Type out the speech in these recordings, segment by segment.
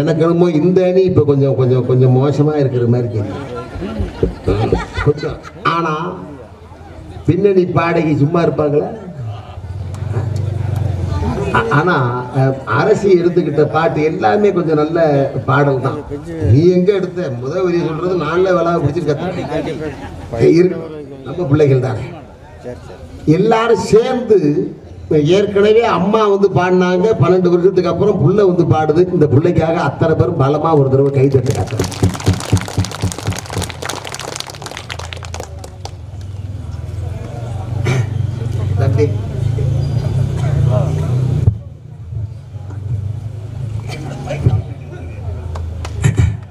எனக்கு என்னமோ இந்த அணி இப்போ கொஞ்சம் கொஞ்சம் கொஞ்சம் மோசமாக இருக்கிற மாதிரி தெரியும் கொஞ்சம். ஆனால் பின்னணி பாடகி சும்மா இருப்பாங்களா? ஆனால் ஆனா அரசி எடுத்துக்கிட்ட பாட்டு எல்லாமே கொஞ்சம் நல்ல பாடல் தான். நீ எங்க எடுத்த? முதல் வரி சொல்றது நான்ல விளாவ பிடிச்சிருக்க நம்ம பிள்ளைகள் தானே. எல்லாரும் சேர்ந்து ஏற்கனவே அம்மா வந்து பாடினாங்க பன்னெண்டு வருஷத்துக்கு அப்புறம் புள்ள வந்து பாடுது. இந்த பிள்ளைக்காக அத்தனை பேரும் பலமாக ஒரு தடவை கை தட்டு காட்டுறோம்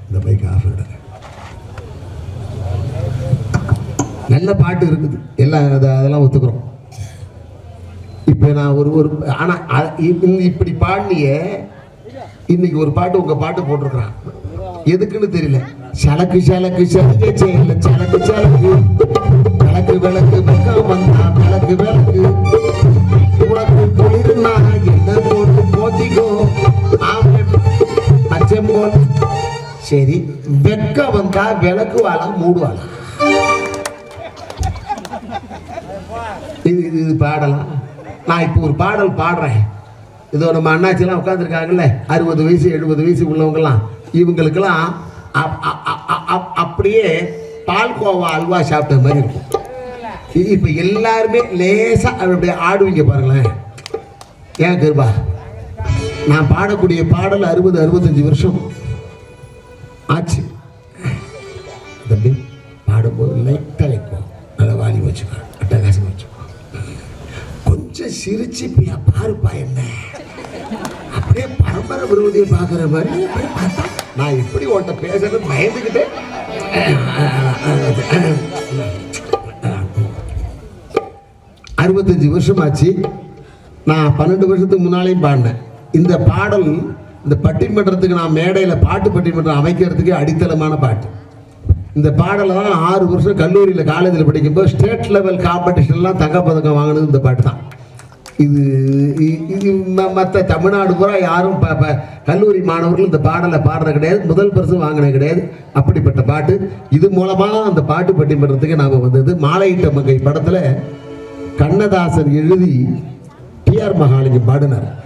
இந்த நல்ல பாட்டு இருக்குது. எல்லாம் அதெல்லாம் ஒத்துக்கிறோம். இப்போ நான் ஒரு ஒரு ஆனால் இப்படி பாடினிய இன்னைக்கு ஒரு பாட்டு உங்க பாட்டு போட்டிருக்கிறான். எதுக்குன்னு தெரியல. சலக்கு சலக்கு சலக்கு செயல சலக்கு சலக்கு. விளக்கு விளக்கு வெக்கம் வந்தா விளக்கு விளக்கு. உனக்கு குளிர்னா என்ன போட்டு போத்திக்கோ? அச்சம் போல். சரி வெக்க வந்தா விளக்கு வாழா மூடுவாளா? இது இது இது பாடலாம். நான் இப்போ ஒரு பாடல் பாடுறேன். இதோ நம்ம அண்ணாச்சிலாம் உட்காந்துருக்காங்கல்ல அறுபது வயசு எழுபது வயசு உள்ளவங்கலாம். இவங்களுக்கெல்லாம் அப்- அப்- அப்படியே பால்கோவா அல்வா சாப்பிட்ட மாதிரி இருக்கும். இப்போ எல்லாருமே லேசாக அப்படியே ஆடுவீங்க பாருங்களேன். ஏன் கிருபா? நான் பாடக்கூடிய பாடல் அறுபது அறுபத்தஞ்சு வருஷம் ஆச்சு. கொஞ்சம் சிரிச்சு பியா பாருப்பா என்ன? அப்படியே பரம்பரை விரோதியை பார்க்குற மாதிரி பார்த்தா, நான் எப்படி உன்கிட்ட பேசுறது பயந்துக்கிட்டே அறுபத்தஞ்சு வருஷம் ஆச்சு நான் பன்னெண்டு வருஷத்துக்கு முன்னாலேயும் பாடினேன். இந்த பாடல் இந்த பட்டிமன்றத்துக்கு நான் மேடையில் பாட்டு பட்டிமன்றம் அமைக்கிறதுக்கு அடித்தளமான பாட்டு. இந்த பாடலை தான் ஆறு வருஷம் கல்லூரியில் காலேஜில் படிக்கும்போது ஸ்டேட் லெவல் காம்படிஷன்லாம் தங்கப்பதக்கம் வாங்கினது இந்த பாட்டு தான். இது இ- இது மற்ற தமிழ்நாடு பூரா யாரும் கல்லூரி மாணவர்கள் இந்த பாடலை பாடுறது கிடையாது. முதல் பரிசு வாங்கினது கிடையாது. அப்படிப்பட்ட பாட்டு. இது மூலமாக அந்த பாட்டு பட்டிமன்றத்துக்கு நாம் வந்தது. மாலையிட்ட மங்கை படத்தில் கண்ணதாசன் எழுதி டிஆர் மகாலிங்கம் பாடினார்.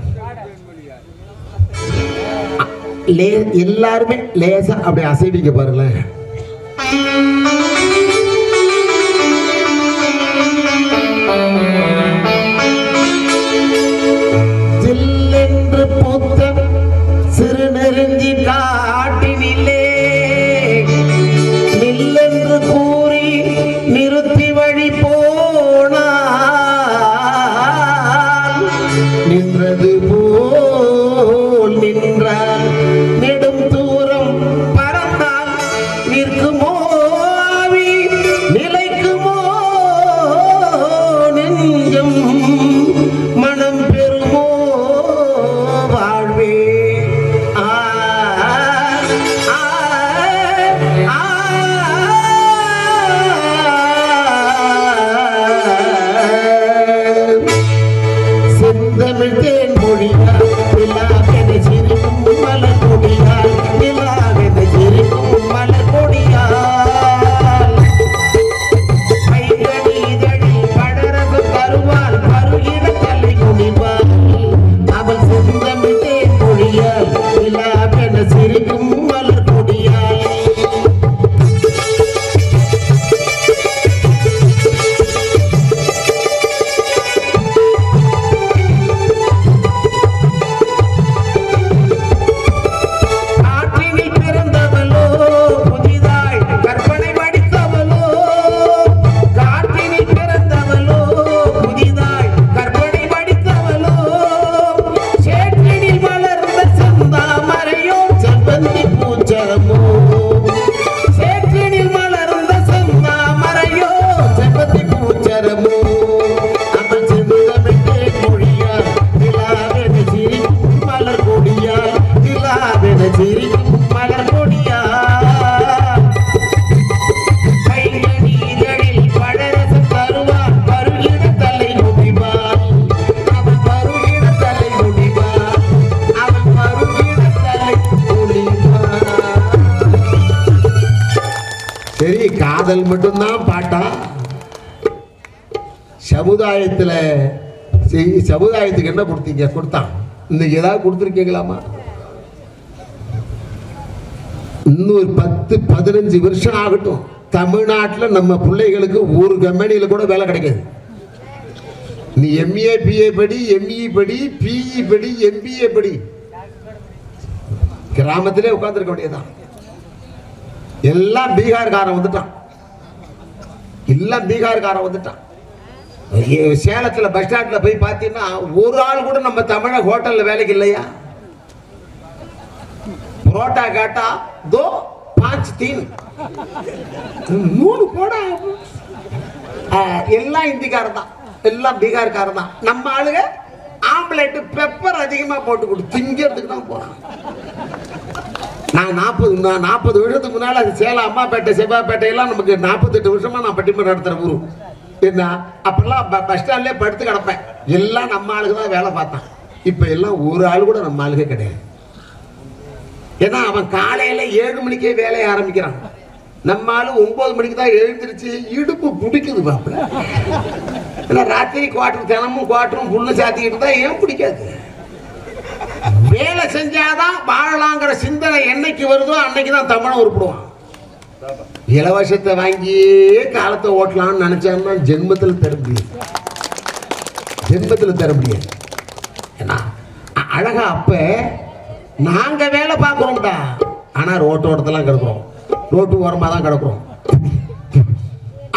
லே எல்லாருமே லேசா அப்படி அசைவிங்க பாருங்களேன். காதல் மட்டும்தான் பாட்டா? சமுதாயத்துல செய்- சமுதாயத்துக்கு என்ன கொடுத்தீங்க? கொடுத்தான் இன்னைக்கு ஏதாவது கொடுத்துருக்கீங்களாமா இன்னும் ஒரு பத்து பதினஞ்சு வருஷம் ஆகட்டும். தமிழ்நாட்டில் நம்ம பிள்ளைகளுக்கு ஒரு கம்பெனியில் கூட வேலை கிடைக்காது. நீ எம்ஏ பிஏ படி எம்இ படி பிஇ படி எம்பிஏ படி. கிராமத்திலே உட்காந்துருக்க வேண்டியதுதான். எல்லாம் பீகார்காரன் வந்துட்டான். எல்லாம் பீகார்காரன் வந்துட்டான். சேலத்தில் பஸ் ஸ்டாண்டில் போய் பார்த்தீங்கன்னா ஒரு ஆள் கூட நம்ம தமிழ ஹோட்டல்ல வேலைக்கு இல்லையா? புரோட்டா கேட்டா தோ பாஞ்சு தீன். மூணு கூட எல்லாம் இந்திக்காரன் தான். எல்லாம் பீகார்காரன் தான். நம்ம ஆளுங்க ஆம்லேட் பெப்பர் அதிகமாக போட்டு கொடு. திங்கிறதுக்கு தான் போகிறான் நான் நாற்பது நான் நாற்பது வருஷத்துக்கு முன்னால் அது சேலம் அம்மாப்பேட்டை செவ்வாப்பேட்டையெல்லாம் நமக்கு நாற்பத்தெட்டு வருஷமாக நான் பட்டிமன்றம் நடத்துகிற ஊரு. என்ன? அப்பெல்லாம் ப- பஸ் ஸ்டாண்ட்லேயே படுத்து கிடப்பேன். எல்லாம் நம்ம ஆளுக்கு தான் வேலை பார்த்தான். இப்போ எல்லாம் ஒரு ஆள் கூட நம்ம ஆளுக்கே கிடையாது. ஏன்னா அவன் காலையில் ஏழு மணிக்கே வேலையை ஆரம்பிக்கிறான். நம்ம ஆளு ஒன்பது மணிக்கு தான் எழுந்திருச்சு இடுப்பு பிடிக்குது பாப்புல ஏன்னா ராத்திரி குவாட்டர் தினமும் குவாட்டரும் புல்லு சாத்திக்கிட்டு தான் ஏன் பிடிக்காது? வேலை செஞ்சாதான் வாழலாங்கிற சிந்தனை என்னைக்கு வருதோ அன்னைக்கு தான் தமிழன் உருப்பிடுவான். இலவசத்தை வாங்கியே காலத்தை ஓட்டலாம்னு நினைச்சான்னா ஜென்மத்தில் தர முடியாது ஜென்மத்தில் தர முடியாது ஏன்னா அழகா அப்ப நாங்க வேலை பார்க்குறோம்டா. ஆனா ரோட்டோரத்தெல்லாம் கிடக்குறோம். ரோட்டு ஓரமாக தான் கிடக்குறோம்.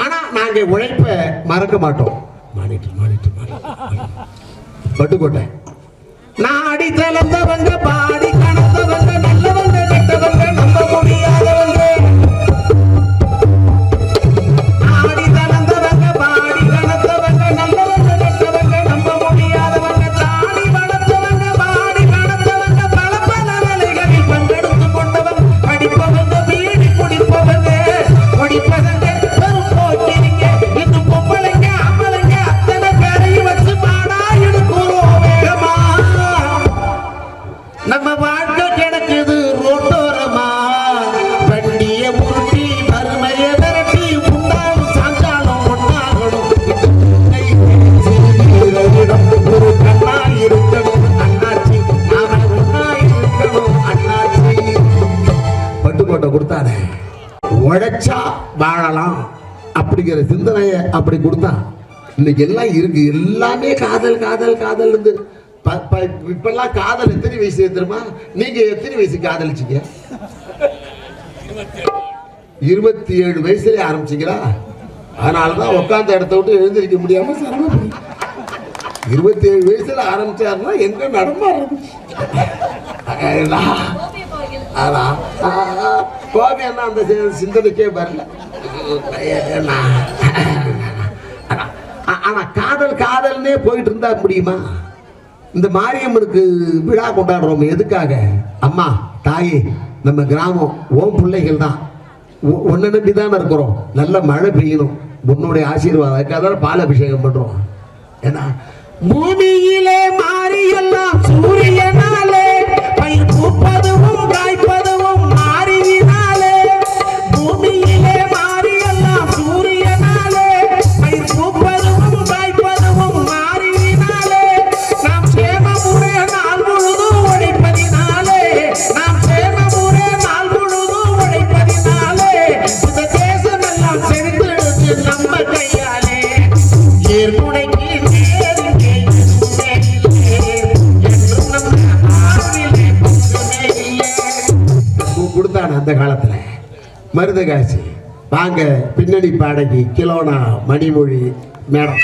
ஆனா நாங்க உழைப்ப மறக்க மாட்டோம். மானிட்டு மானிட்டு மானிட்டு பட்டுக்கோட்டை. நாடி தளர்ந்தவங்க பாடி அப்படிங்கிற சிந்தனையை அப்படி கொடுத்தான் இன்னைக்கு எல்லாம் இருக்கு. எல்லாமே காதல் காதல் காதல் இருந்து. ப- இப்பெல்லாம் காதல் எத்தனை வயசு தெரியுமா? நீங்க எத்தனை வயசு காதலிச்சீங்க? இருபத்தி ஏழு வயசுல ஆரம்பிச்சீங்களா? அதனாலதான் உட்காந்த இடத்த விட்டு எழுந்திருக்க முடியாம சிரமம் இருபத்தி ஏழு வயசுல ஆரம்பிச்சாருன்னா எங்க நடமா அதான். கோபி என்ன அந்த சி- சிந்தனைக்கே வரல. ஆனா காதல் காதல்னே போயிட்டு இருந்தா முடியுமா? இந்த மாரியம்மனுக்கு விழா கொண்டாடுறோம் எதுக்காக? அம்மா தாயே நம்ம கிராமம் ஓம் பிள்ளைகள் தான். ஒன்றை நம்பி தானே இருக்கிறோம். நல்ல மழை பெய்யணும். உன்னுடைய ஆசீர்வாதம். அதுக்காக பால் அபிஷேகம் பண்றோம். ஏன்னா பூமியிலே மாரியெல்லாம் சூரியனாலே அந்த காலத்துல மருதகாசி. வாங்க பின்னணி பாடகி கிலோனா மணிமொழி மேடம்.